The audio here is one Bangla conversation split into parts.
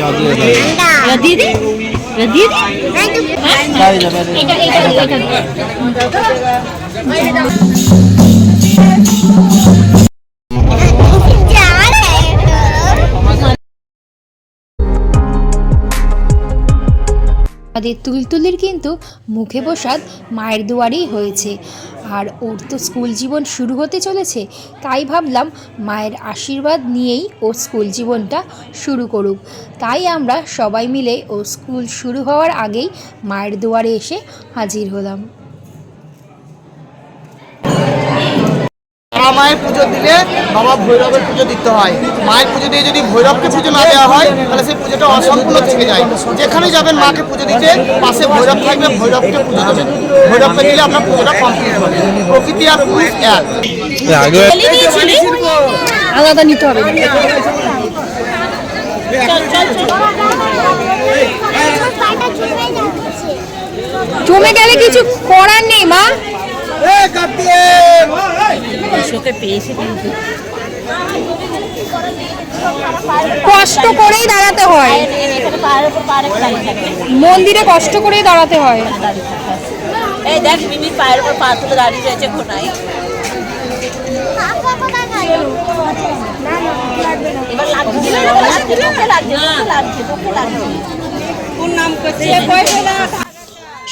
এটা দিয়ে দিই দিয়ে দিই আমাদের তুলতুলির কিন্তু মুখে প্রসাদ মায়ের দুয়ারেই হয়েছে। আর ওর তো স্কুল জীবন শুরু হতে চলেছে, তাই ভাবলাম মায়ের আশীর্বাদ নিয়েই ওর স্কুল জীবনটা শুরু করুক। তাই আমরা সবাই মিলে ও স্কুল শুরু হওয়ার আগেই মায়ের দুয়ারে এসে হাজির হলাম। মা মায়ের পুজো দিলে বাবা ভৈরবের পুজো দিতে হয়। মায়ের পুজো দিয়ে যদি ভৈরবকে পুজো না দেওয়া হয় তাহলে সেই পুজোটা অসম্পূর্ণ থেকে যায়। যেখানে যাবেন মাকে পুজো দিতে পাশে ভৈরব থাকবে ভৈরবকে পুজো দেবেন। ভৈরবকে দিলে আপনার পুজোটা কমপ্লিট হবে। প্রকৃতি আর পুরুষ এক। আলাদা নিতে হবে। চল চল চল জমে গেলে কিছু করার নেই মা। পেয়েছে কিন্তু। কষ্ট করেই দাঁড়াতে হয়। মন্দিরে কষ্ট করেই দাঁড়াতে হয়। এই দেখ মিমি পায়ের উপর পা তুলে দাঁড়িয়ে রয়েছে ঘোড়ায়।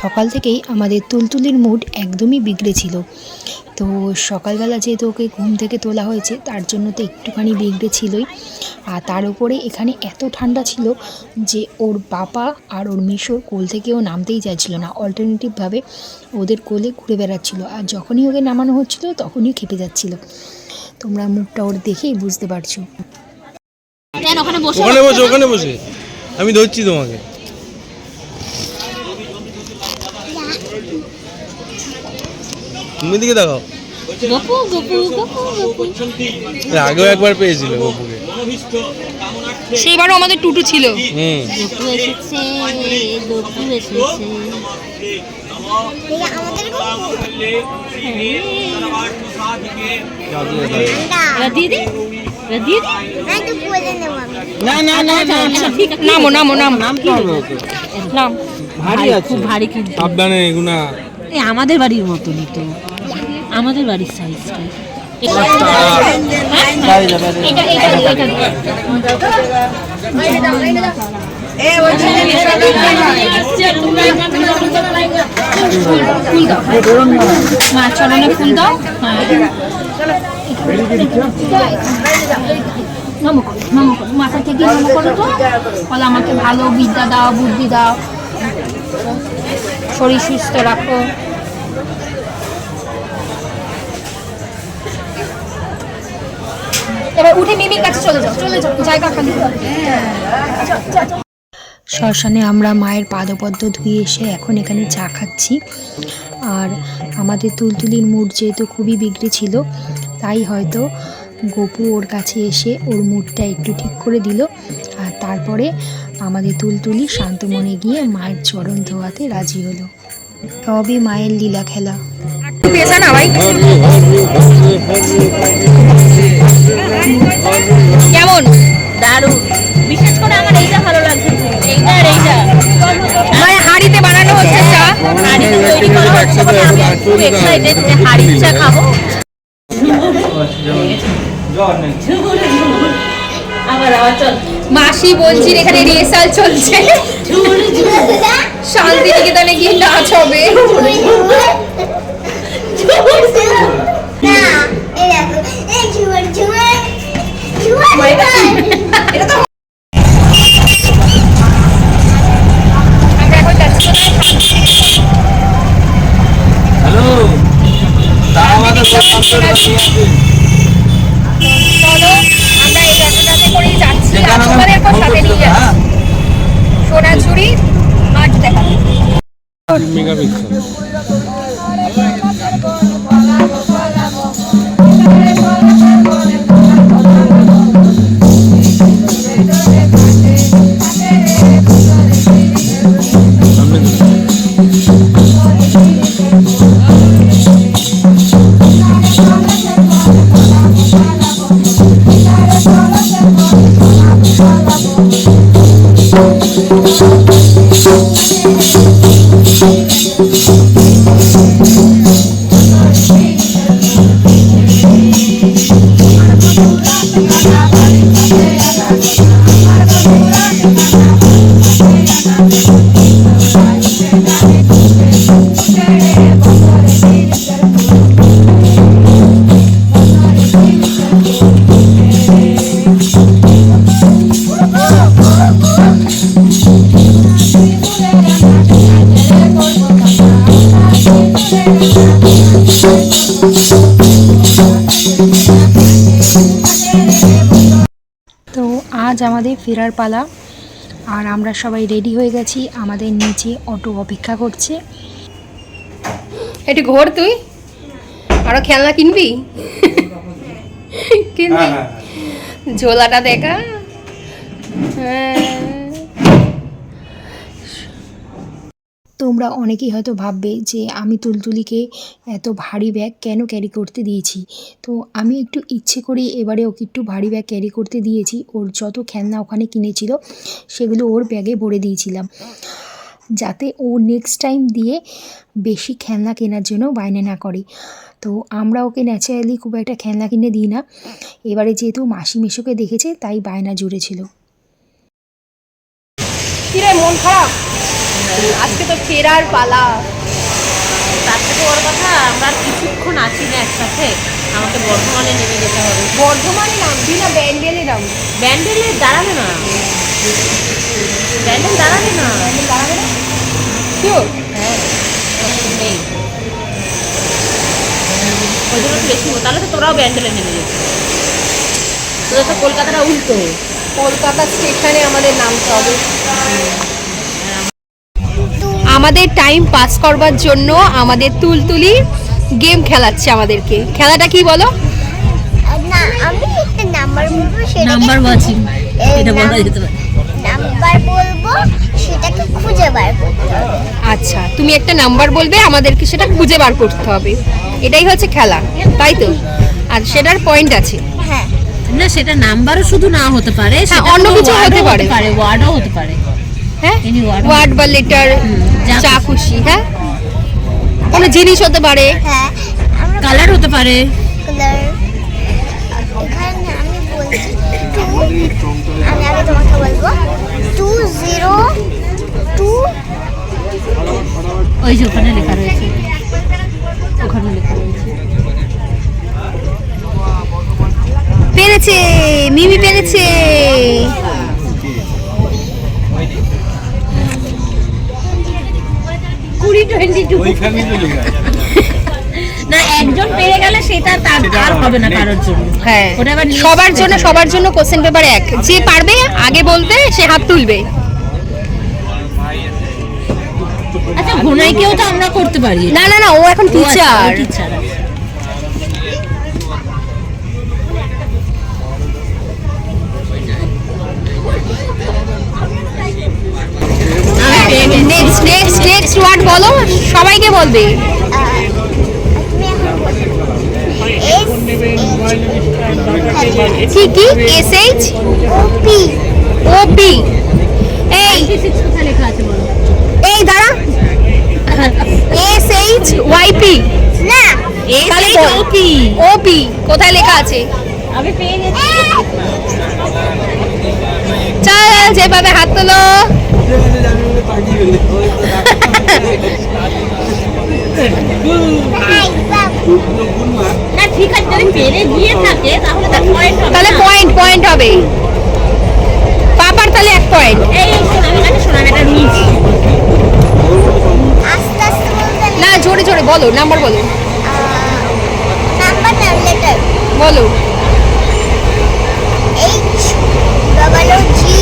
সকাল থেকেই আমাদের তুলতুলির মুড একদমই বিগড়ে ছিল। তো সকালবেলা যেহেতু ওকে ঘুম থেকে তোলা হয়েছে তার জন্য তো একটুখানি বিগড়ে ছিলই। আর তার উপরে এখানে এত ঠান্ডা ছিল যে ওর বাবা আর ওর মিশোর কোল থেকেও নামতেই চাইছিল না। অল্টারনেটিভভাবে ওদের কোলে ঘুরে বেড়াচ্ছিল। আর যখনই ওকে নামানো হচ্ছিল তখনই খেপে যাচ্ছিল। তোমরা মুখটা ওর দেখেই বুঝতে পারছ। বসে ওখানে বসে ওখানে বসে। আমি ধরছি তোমাকে। তুমি দিকে দেখাও গপু গপু গপু গপু। এর আগেও একবার পেয়েছিল গপুকে। সেইবারও আমাদের টুটু ছিল। নামো নামো নাম। নাম নাম। ভারী খুব ভারী কিন্তু। সাবধানে এগুনা এই আমাদের বাড়ির মতনই তো। আমাদের বাড়ির সাইজটা মা ফুল দাও নম করো নম করো মাথা থেকে নম করো তো বলে আমাকে ভালো বিদ্যা দাও বুদ্ধি দাও শরীর সুস্থ রাখো এবার উঠে মিমির কাছে চলে যাও চলে যাও, জায়গা খালি। শ্মশানে আমরা মায়ের পাদপদ্ম ধুয়ে এসে এখন এখানে চা খাচ্ছি। আর আমাদের তুলতুলির মুড যেহেতু খুবই বিগড়ে ছিল, তাই হয়তো গপু ওর কাছে এসে ওর মুডটা একটু ঠিক করে দিল। আর তারপরে আমাদের তুলতুলি শান্ত মনে গিয়ে মায়ের চরণ ধোয়াতে রাজি হলো। সবই মায়ের লীলা খেলা। না ভাই? কেমন? দারুণ। বিশেষ করে আমার এইটা ভালো লাগছে। এইটা আর এইটা। মানে হাড়িতে বানানো হচ্ছে চা। হাঁড়িতে তৈরি করা হচ্ছে বলে আমি খুব এক্সাইটেড যে হাঁড়ির চা খাব। মাসি বলছির এখানে রিহার্সাল চলছে। শান্তি নিকেতনে গিয়ে নাচ হবে। সোনাঝুরি মাঠ দেখাতে মেগাপিক্সেল ফেরার পালা। আর আমরা সবাই রেডি হয়ে গেছি আমাদের নিচে অটো অপেক্ষা করছে। একটু ঘোর তুই? আরও খেলনা কিনবি? কিনবি? ঝোলাটা দেখা। হ্যাঁ। তোমরা অনেকেই হয়তো ভাববে যে আমি তুলতুলিকে এত ভারী ব্যাগ কেন ক্যারি করতে দিয়েছি। তো আমি একটু ইচ্ছে করে এবারে ওকে একটু ভারী ব্যাগ ক্যারি করতে দিয়েছি। ওর যত খেলনা ওখানে কিনেছিল, সেগুলো ওর ব্যাগে ভরে দিয়েছিলাম। যাতে ও নেক্সট টাইম দিয়ে বেশি খেলনা কেনার জন্য বায়না না করে। তো আমরা ওকে ন্যাচারালি খুব একটা খেলনা কিনে দিই না। এবারে যেহেতু মাসি মেশোকে দেখেছে, তাই বায়না জুড়েছিল। মন খারাপ? আজকে তো ফেরার পালা। তার থেকে বড় কথা আমরা কিছুক্ষণ আছি না একসাথে। আমাকে বর্ধমানে নেমে যেতে হবে। বর্ধমানে নাম নামবি না ব্যান্ডেলে নাম ব্যান্ডেলে দাঁড়াবে না। ব্যান্ডেল দাঁড়াবে না। ব্যান্ডেল দাঁড়াবে না? হ্যাঁ। নেই। ওই জন্য বেশি তাহলে তো তোরাও ব্যান্ডেলে নেমে যেত তোদের তো কলকাতাটা উল্টো। কলকাতা স্টেশনে আমাদের নামতে হবে। আমাদের টাইম পাস করবার জন্য আমাদের তুলতুলি গেম খেলাচ্ছে আমাদেরকে। খেলাটা কি বলো? না আমি একটা নাম্বার বলব সেটাকে নাম্বার ওয়াচিং এটা বলা যেতে পারে। নাম্বার বলব সেটাকে খুঁজে বার করতে হবে। আচ্ছা তুমি একটা নাম্বার বলবে আমাদেরকে সেটা খুঁজে বার করতে হবে। এটাই হচ্ছে খেলা তাই তো? আর সেটার পয়েন্ট আছে। হ্যাঁ। না সেটা নাম্বারও শুধু না হতে পারে অন্য কিছু হতে পারে। পারে ওয়ার্ডও হতে পারে। হ্যাঁ? ওয়ার্ড বা লেটার যা যা খুশি। হ্যাঁ? কোনো জিনিস হতে পারে? হ্যাঁ কালার হতে পারে। কালার এখানে আমি বলছি টু আমি আগে তোমাকে বলব টু জিরো টু ওই যে ওখানে লেখা রয়েছে। ওখানে লেখা রয়েছে। পেরেছে মিমি পেরেছে। কুড়ি টোয়েন্টি তো লেখা না একজন পেরে গেলে সেটা তার আর হবে না কারোর জন্য। হ্যাঁ। সবার জন্য সবার জন্য কোশ্চেন পেপার এক। যে পারবে আগে বলতে সে হাত তুলবে। আচ্ছা ঘোনাইকেও তো আমরা করতে পারি। না না না ও এখন teacher teacher next next next word বলো সবাইকে বলবে। কি কি? এস এইচ ও পি এই কোথায় লেখা আছে বলো এই দাঁড়া। এস এইচ ওয়াই পি না। তাহলে ওপি ও পি কোথায় লেখা আছে? আমি পেয়ে গেছি। চল যেভাবে হাত তোলো হাই বাবু না ঠিক আছে যদি পেরে গিয়ে থাকে তাহলে তার পয়েন্ট হবে তাহলে পয়েন্ট পয়েন্ট হবে পাপার তাহলে এক পয়েন্ট এই কাছে শোনান একটা না জোরে জোরে বলো নাম্বার বলো। নাম্বার না লেটার বলো H double O G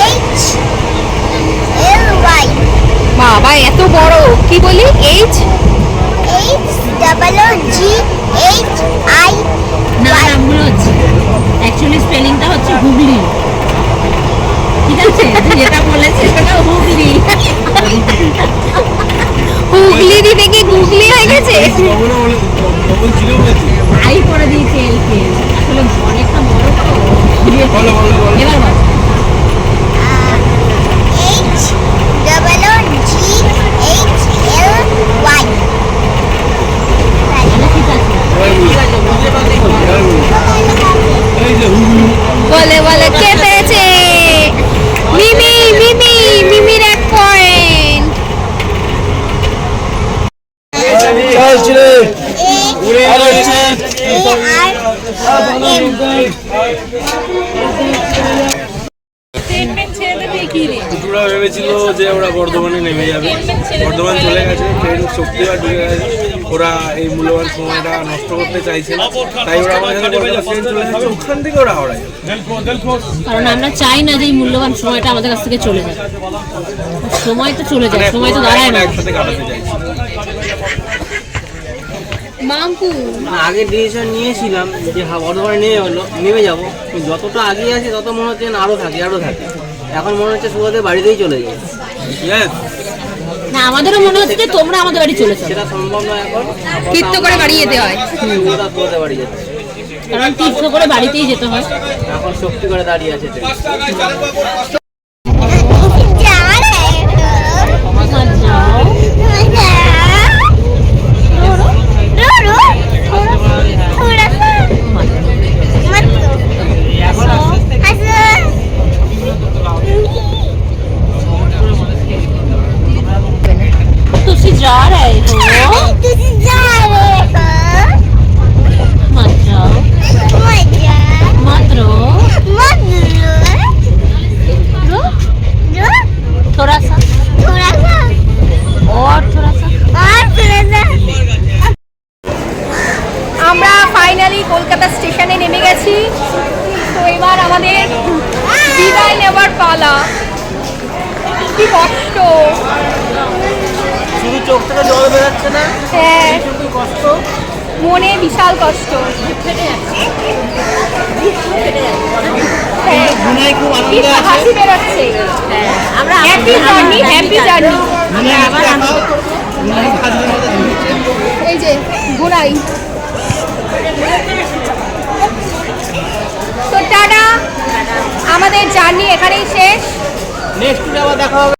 H L Y বাবা এত বড় কি বলি H H double O G H I না নামগুলো হচ্ছে অ্যাকচুয়ালি স্পেলিংটা হচ্ছে হুগলি ঠিক আছে তুই যেটা বলেছিস সেটা হুগলি হুগলি দিতে কি গুগলি হয়ে গেছে ডবল বলে- ডবল ছিল বলেছি। আই করে দিয়েছে এলকে আসলে অনেকটা বড় তো বলো, বলো, বলো। এবার বল H double O G H L Y তাহলে ঠিক আছে এই যে হুগলি। বলে বলে কে পেয়েছে মিমি মিমি মিমির এক পয়েন্ট এ আর ভেবেছিল যে ওরা বর্ধমানে নেমে যাবে। বর্ধমান চলে গেছে ট্রেন শক্তিবার ঢুকে গেছে। ওরা এই মূল্যবান সময়টা নষ্ট করতে চাইছে না। তাই ওরা আমাদের সাথে ট্রেন চলে যাচ্ছে ওখান থেকে ওরা হাওড়ায় কারণ আমরা চাই না যে এই মূল্যবান সময়টা আমাদের কাছ থেকে চলে যায় সময় তো চলে যায় সময় তো দাঁড়ায় না। একসাথে কাটাতে চাইছি। মামপু আগে ডিসিশন নিয়েছিলাম যে হা- বর্ধমানে নেমে হলো নেমে যাব। যতটা আগে আছে তত মনে হচ্ছে না আরও থাকে আরও থাকে। এখন মনে হচ্ছে সুবাদে বাড়িতেই চলে Yes. না আমাদেরও মনে হচ্ছে যে তোমরা আমাদের বাড়ি চলে যাও। সেটা সম্ভব নয় এখন। তীর্থ করে বাড়ি যেতে হয়। সুবাদা সুবাদে বাড়ি যাচ্ছে কারণ তীর্থ করে বাড়িতেই যেতে হয়। এখন শক্তি করে দাঁড়িয়ে আছে। বিশাল কষ্ট। হ্যাঁ, হাসি বেরোচ্ছে। আমরা হ্যাপি জার্নি হ্যাপি জার্নি এই যে তো টাটা আমাদের জার্নি এখানেই শেষ। নেক্সট আবার দেখা হবে।